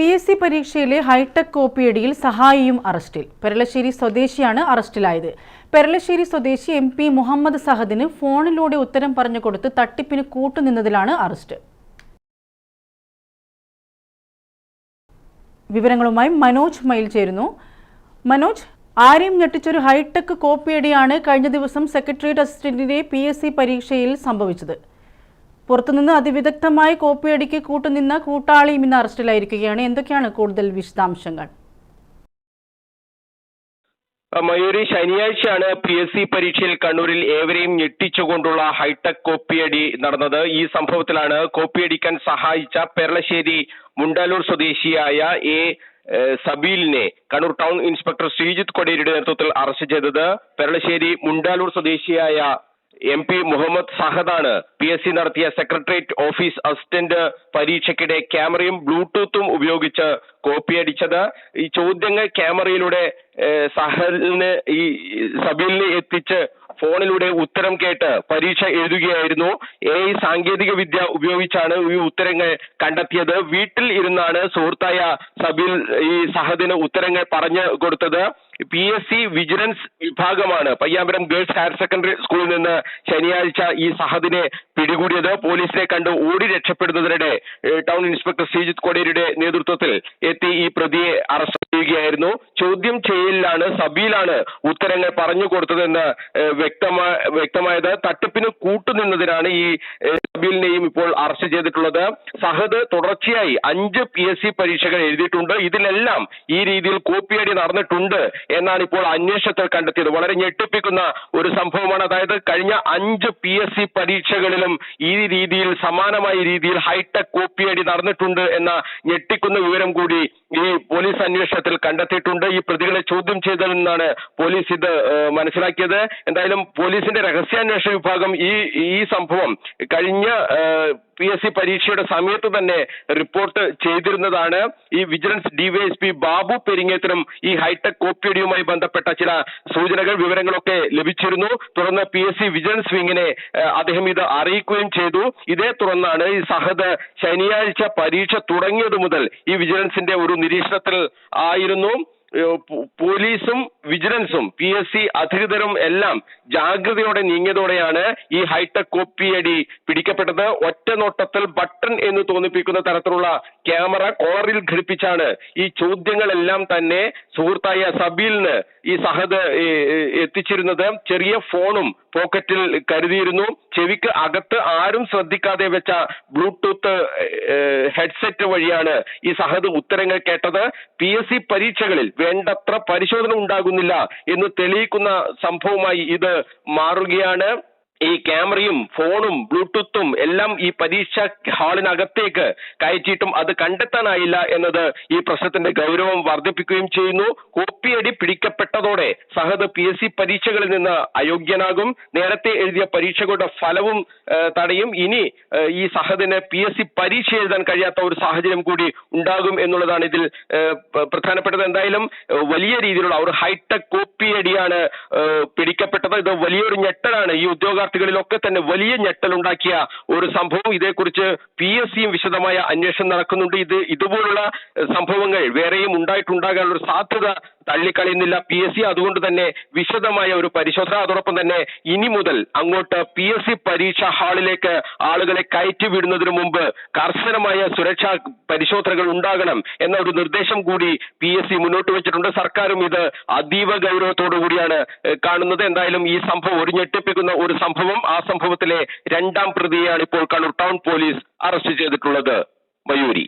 P S C പരീക്ഷയിലെ hi tech കോപ്പിയടിയിൽ സഹായിയും അറസ്റ്റിൽ. പെരളശ്ശേരി സ്വദേശിയാണ് അറസ്റ്റിലായത്. പെരളശ്ശേരി സ്വദേശി എം പി മുഹമ്മദ് സഹദിന് ഫോണിലൂടെ ഉത്തരം പറഞ്ഞു കൊടുത്ത് തട്ടിപ്പിന് കൂട്ടുനിന്നതിലാണ് അറസ്റ്റ്. വിവരങ്ങളുമായി മനോജ് മയിൽ ചേരുന്നു. മനോജ് ആരെയും ഞെട്ടിച്ചൊരു ഹൈടെക് കോപ്പിയടിയാണ് കഴിഞ്ഞ ദിവസം സെക്രട്ടേറിയറ്റ് അസിസ്റ്റന്റിന്റെ പി എസ് സി പരീക്ഷയിൽ സംഭവിച്ചത്. പുറത്തുനിന്ന് അതിവിദഗ്ധമായി കോപ്പിയടിക്ക് കൂട്ടുനിന്ന കൂട്ടാളിയും ഇന്ന് അറസ്റ്റിലായിരിക്കുകയാണ്. എന്തൊക്കെയാണ് കൂടുതൽ വിശദാംശങ്ങൾ? മയൂരി ശനിയാഴ്ചയാണ് പി എസ് സി പരീക്ഷയിൽ കണ്ണൂരിൽ ഏവരെയും ഞെട്ടിച്ചുകൊണ്ടുള്ള ഹൈടെക് കോപ്പിയടി നടന്നത്. ഈ സംഭവത്തിലാണ് കോപ്പിയടിക്കാൻ സഹായിച്ച പെരളശ്ശേരി മുണ്ടാലൂർ സ്വദേശിയായ എ സബീലിനെ കണ്ണൂർ ടൗൺ ഇൻസ്പെക്ടർ ശ്രീജിത്ത് കൊടിയേരിയുടെ നേതൃത്വത്തിൽ അറസ്റ്റ് ചെയ്തത്. പെരളശ്ശേരി മുണ്ടാലൂർ സ്വദേശിയായ എം പി മുഹമ്മദ് സഹദാണ് പി എസ് സി നടത്തിയ സെക്രട്ടേറിയറ്റ് ഓഫീസ് അസിസ്റ്റന്റ് പരീക്ഷയ്ക്കിടെ ക്യാമറയും ബ്ലൂടൂത്തും ഉപയോഗിച്ച് കോപ്പിയടിച്ചത് ഈ ചോദ്യങ്ങൾ ക്യാമറയിലൂടെ സഹലിന് ഈ സബീലിന് എത്തിച്ച് ഫോണിലൂടെ ഉത്തരം കേട്ട് പരീക്ഷ എഴുതുകയായിരുന്നു. എ ഐ സാങ്കേതിക വിദ്യ ഉപയോഗിച്ചാണ് ഈ ഉത്തരങ്ങൾ കണ്ടെത്തിയത്. വീട്ടിൽ ഇരുന്നാണ് സുഹൃത്തായ സബീൽ ഈ സഹദിന് ഉത്തരങ്ങൾ പറഞ്ഞു കൊടുത്തത്. പി എസ് സി വിജിലൻസ് വിഭാഗമാണ്. പയ്യാമ്പലം ഗേൾസ് ഹയർ സെക്കൻഡറി സ്കൂളിൽ നിന്ന് ശനിയാഴ്ച ഈ സഹദിനെ പിടികൂടിയത്. പോലീസിനെ കണ്ട് ഓടി രക്ഷപ്പെടുന്നതിനിടെ ടൗൺ ഇൻസ്പെക്ടർ ശ്രീജിത്ത് കോടേരിയുടെ നേതൃത്വത്തിൽ എത്തി ഈ പ്രതിയെ അറസ്റ്റ് ചെയ്യുകയായിരുന്നു. ചോദ്യം ചെയ്യലിലാണ് സബീലാണ് ഉത്തരങ്ങൾ പറഞ്ഞു കൊടുത്തതെന്ന് വ്യക്തമായ വ്യക്തമാ വ്യക്തമായത്. തട്ടിപ്പിന് കൂട്ടുനിന്നതിനാണ് ഈ സബീലിനെയും ഇപ്പോൾ അറസ്റ്റ് ചെയ്തിട്ടുള്ളത്. സഹദ് തുടർച്ചയായി അഞ്ച് പി എസ് സി പരീക്ഷകൾ എഴുതിയിട്ടുണ്ട്. ഇതിലെല്ലാം ഈ രീതിയിൽ കോപ്പിയടി നടന്നിട്ടുണ്ട്. എന്നാണ് ഇപ്പോൾ അന്വേഷണത്തിൽ കണ്ടെത്തിയത്. വളരെ ഞെട്ടിപ്പിക്കുന്ന ഒരു സംഭവമാണ്. അതായത് കഴിഞ്ഞ അഞ്ച് പി എസ് സി പരീക്ഷകളിലും ഈ രീതിയിൽ സമാനമായ രീതിയിൽ ഹൈടെക് കോപ്പിയടി നടന്നിട്ടുണ്ട് എന്ന ഞെട്ടിക്കുന്ന വിവരം കൂടി ഈ പോലീസ് അന്വേഷണത്തിൽ കണ്ടെത്തിയിട്ടുണ്ട്. ഈ പ്രതികളെ ചോദ്യം ചെയ്തതിൽ നിന്നാണ് പോലീസ് ഇത് മനസ്സിലാക്കിയത്. എന്തായാലും പോലീസിന്റെ രഹസ്യാന്വേഷണ വിഭാഗം ഈ ഈ സംഭവം കഴിഞ്ഞ പി എസ് സി പരീക്ഷയുടെ സമയത്ത് തന്നെ റിപ്പോർട്ട് ചെയ്തിരുന്നതാണ്. ഈ വിജിലൻസ് ഡിവൈഎസ്പി ബാബു പെരിങ്ങേത്തിനും ഈ ഹൈടെക് കോപ്പിയടിയുമായി ബന്ധപ്പെട്ട ചില സൂചനകൾ വിവരങ്ങളൊക്കെ ലഭിച്ചിരുന്നു. തുടർന്ന് പി എസ് സി വിജിലൻസ് വിങ്ങിനെ അദ്ദേഹം ഇത് അറിയിക്കുകയും ചെയ്തു. ഇതേ തുടർന്നാണ് ഈ സഹദ് ശനിയാഴ്ച പരീക്ഷ തുടങ്ങിയത് മുതൽ ഈ വിജിലൻസിന്റെ ഒരു നിരീക്ഷണത്തിൽ ആയിരുന്നു. പോലീസും വിജിലൻസും പി എസ് സി അധികൃതരും എല്ലാം ജാഗ്രതയോടെ നീങ്ങിയതോടെയാണ് ഈ ഹൈടെക് കോപ്പിയടി പിടിക്കപ്പെട്ടത്. ഒറ്റ നോട്ടത്തിൽ ബട്ടൺ എന്ന് തോന്നിപ്പിക്കുന്ന തരത്തിലുള്ള ക്യാമറ കോളറിൽ ഘടിപ്പിച്ചാണ് ഈ ചോദ്യങ്ങളെല്ലാം തന്നെ സുഹൃത്തായ സബീലിന് ഈ സഹദ് എത്തിച്ചിരുന്നത്. ചെറിയ ഫോണും പോക്കറ്റിൽ കരുതിയിരുന്നു. ചെവിക്ക് അകത്ത് ആരും ശ്രദ്ധിക്കാതെ വെച്ച ബ്ലൂടൂത്ത് ഹെഡ്സെറ്റ് വഴിയാണ് ഈ സഹദ് ഉത്തരങ്ങൾ കേട്ടത്. പി എസ് സി പരീക്ഷകളിൽ വേണ്ടത്ര പരിശോധന ഉണ്ടാകുന്നില്ല എന്ന് തെളിയിക്കുന്ന സംഭവമായി ഇത് മാറുകയാണ്. ഈ ക്യാമറയും ഫോണും ബ്ലൂടൂത്തും എല്ലാം ഈ പരീക്ഷ ഹാളിനകത്തേക്ക് കയറ്റിയിട്ടും അത് കണ്ടെത്താനായില്ല എന്നത് ഈ പ്രശ്നത്തിന്റെ ഗൗരവം വർദ്ധിപ്പിക്കുകയും ചെയ്യുന്നു. കോപ്പിയടി പിടിക്കപ്പെട്ടതോടെ സഹദ് പി എസ് സി പരീക്ഷകളിൽ നിന്ന് അയോഗ്യനാകും. നേരത്തെ എഴുതിയ പരീക്ഷകളുടെ ഫലവും തടയും ഇനി ഈ സഹദിന് പി എസ് സി പരീക്ഷ എഴുതാൻ കഴിയാത്ത ഒരു സാഹചര്യം കൂടി ഉണ്ടാകും എന്നുള്ളതാണ് ഇതിൽ പ്രധാനപ്പെട്ടത്. എന്തായാലും വലിയ രീതിയിലുള്ള ഒരു ഹൈടെക് കോപ്പിയടിയാണ് പിടിക്കപ്പെട്ടത്. ഇത് വലിയൊരു ഞെട്ടലാണ് ഈ ഉദ്യോഗാർത്ഥികളിലൊക്കെ തന്നെ വലിയ ഞെട്ടലുണ്ടാക്കിയ ഒരു സംഭവം. ഇതേക്കുറിച്ച് പി എസ് സിയും വിശദമായ അന്വേഷണം നടക്കുന്നുണ്ട്. ഇത് ഇതുപോലുള്ള സംഭവങ്ങൾ വേറെയും ഉണ്ടായിട്ടുണ്ടാകാനുള്ള ഒരു സാധ്യത തള്ളിക്കളയുന്നില്ല. പി എസ് സി അതുകൊണ്ട് തന്നെ വിശദമായ ഒരു പരിശോധന. അതോടൊപ്പം തന്നെ ഇനി മുതൽ അങ്ങോട്ട് പി എസ് സി പരീക്ഷാ ഹാളിലേക്ക് ആളുകളെ കയറ്റി വിടുന്നതിന് മുമ്പ് കർശനമായ സുരക്ഷാ പരിശോധനകൾ ഉണ്ടാകണം എന്ന ഒരു നിർദ്ദേശം കൂടി പി എസ് സി മുന്നോട്ട് വെച്ചിട്ടുണ്ട്. സർക്കാരും ഇത് അതീവ ഗൗരവത്തോടു കൂടിയാണ് കാണുന്നത്. എന്തായാലും ഈ സംഭവം ഒരു ഞെട്ടിപ്പിക്കുന്ന ഒരു സംഭവം. ആ സംഭവത്തിലെ രണ്ടാം പ്രതിയെയാണ് ഇപ്പോൾ കണ്ണൂർ ടൗൺ പോലീസ് അറസ്റ്റ് ചെയ്തിട്ടുള്ളത്. മയൂരി.